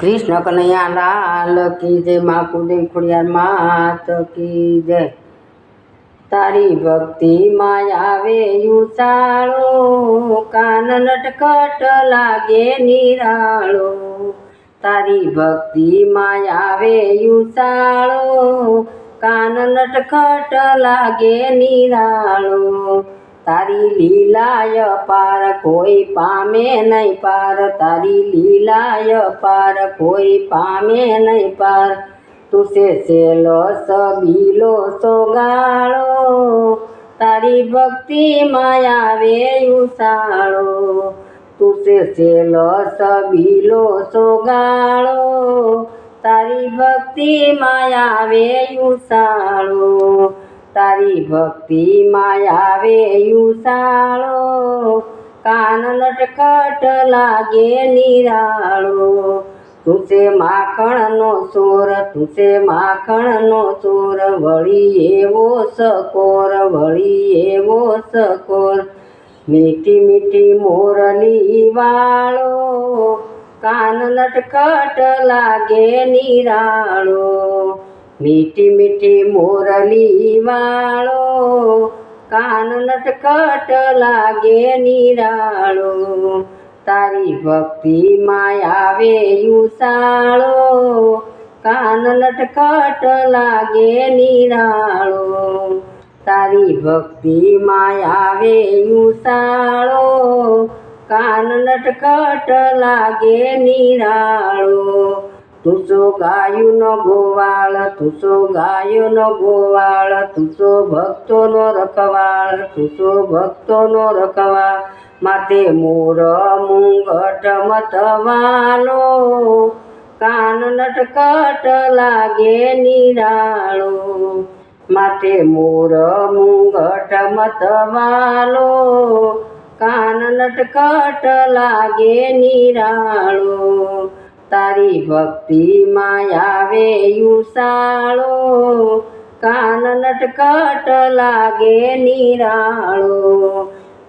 કૃષ્ણ કનૈયા લાલ કી જય, મા કુદેવ ખોડિયાર, માત કી જય. તારી ભક્તિ આવે યુસાળો કાન નટખટ લાગે નિરાળો. તારી ભક્તિ આવે યુસાળો કાન નટખટ લાગે નિરાળો. તારી લીલાય પાર કોઈ પામે નહીં પાર. તારી લીલાય પાર કોઈ પામે નહીં પાર. તુસે સેલો સબીલો સોગાળો. તારી ભક્તિ આવે ઉસાળો તુસે સેલો સબીલો સોગાળો. તારી ભક્તિ આવે ઉસાળો તારી ભક્તિ આવે યુસાળો. કાન નટખટ લાગે નિરાળો. તુસે માખણનો ચોર તુસે માખણનો ચોર વળી એવો સકોર, વળી એવો સકોર. મીઠી મીઠી મોરલી વાળો. કાન નટખટ લાગે નિરાળો. મીઠી મીઠી મોરલી વાળો, કાન નટકટ લાગે નિરાળો. તારી ભક્તિ આવે યુસાળો, કાન નટકટ લાગે નિરાળો. તારી ભક્તિ આવે યુસાળો, કાન નટકટ લાગે નિરાળો. તુસો ગાયુનો ગોવાળ? તુસો ગાયોનો ગોવાળ? તુસો ભક્તોનો રખવાળ? તુસો ભક્તોનો રખવાળ? માતે મોર મુંગટ મતવાલો કાન નટકટ લાગે નિરાળો. માતે મોર મુંગટ મતવાલો કાન નટકટ લાગે નિરાળો. તારી ભક્તિ આવે યુસાળો. કાન નટકટ લાગે નિરાળો.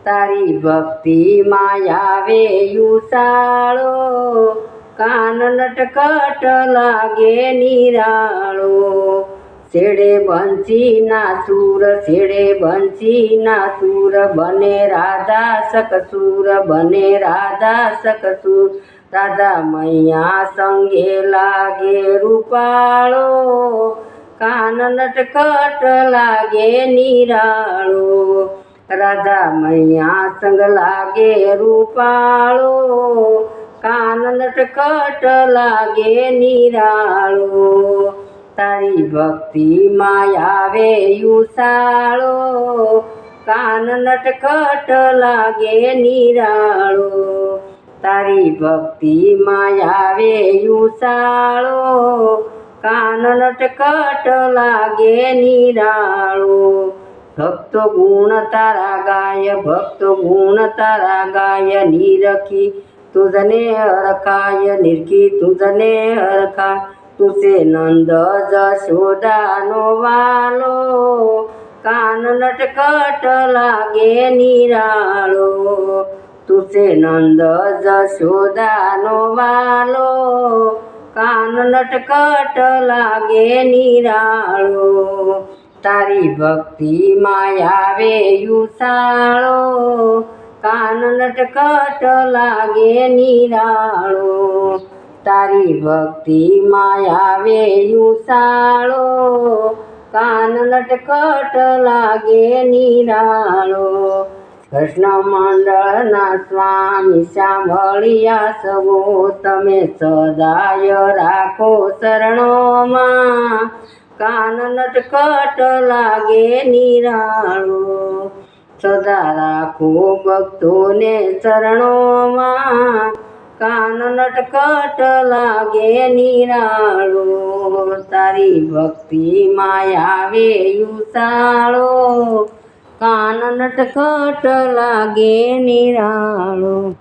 તારી ભક્તિ આવે યુસાળો. કાન નટકટ લાગે નિરાળો. છેડે બંસીના સૂર છેડે બંસીના સુર. બને રાધા સકસુર, બને રાધા સકસૂર. રાધા મૈયા સંગે લાગે રૂપાળો, કાન નટકટ લાગે નિરાળો. રાધા મૈયા સંગ લાગે રૂપાળો, કાન નટકટ લાગે નિરાળો. તારી ભક્તિ આવે યુસાળો, કાન નટકટ લાગે નિરાળો. તારી ભક્તિ આવે યુસાળો કાન નટકટ લાગે નિરાળો ભક્તો ગુણ તારા ગાય ભક્તો ગુણ તારા ગાય નિરખી તુજને હરખાય નિરખી તુજને હરખાય તુસે નંદ જશોદાનો વાલો કાન નટકટ લાગે નિરાળો તુસે નંદ જશોદાનો વાલો. કાન નટકટ લાગે નિરાળો. તારી ભક્તિ માયાવે યુસાળો. કાન નટકટ લાગે નિરાળો. તારી ભક્તિ માયાવે યુસાળો. કાન નટકટ લાગે નિરાળો. કૃષ્ણ મંડળના સ્વામી સાંભળ્યા સવો તમે સદાય રાખો શરણોમાં. કાન નટકટ લાગે નિરાળો, સદા રાખો ભક્તોને શરણોમાં. કાન નટકટ લાગે નિરાળો, તારી ભક્તિ માયા આવે યુસાળો કાન નટખટ લાગે નિરાળો.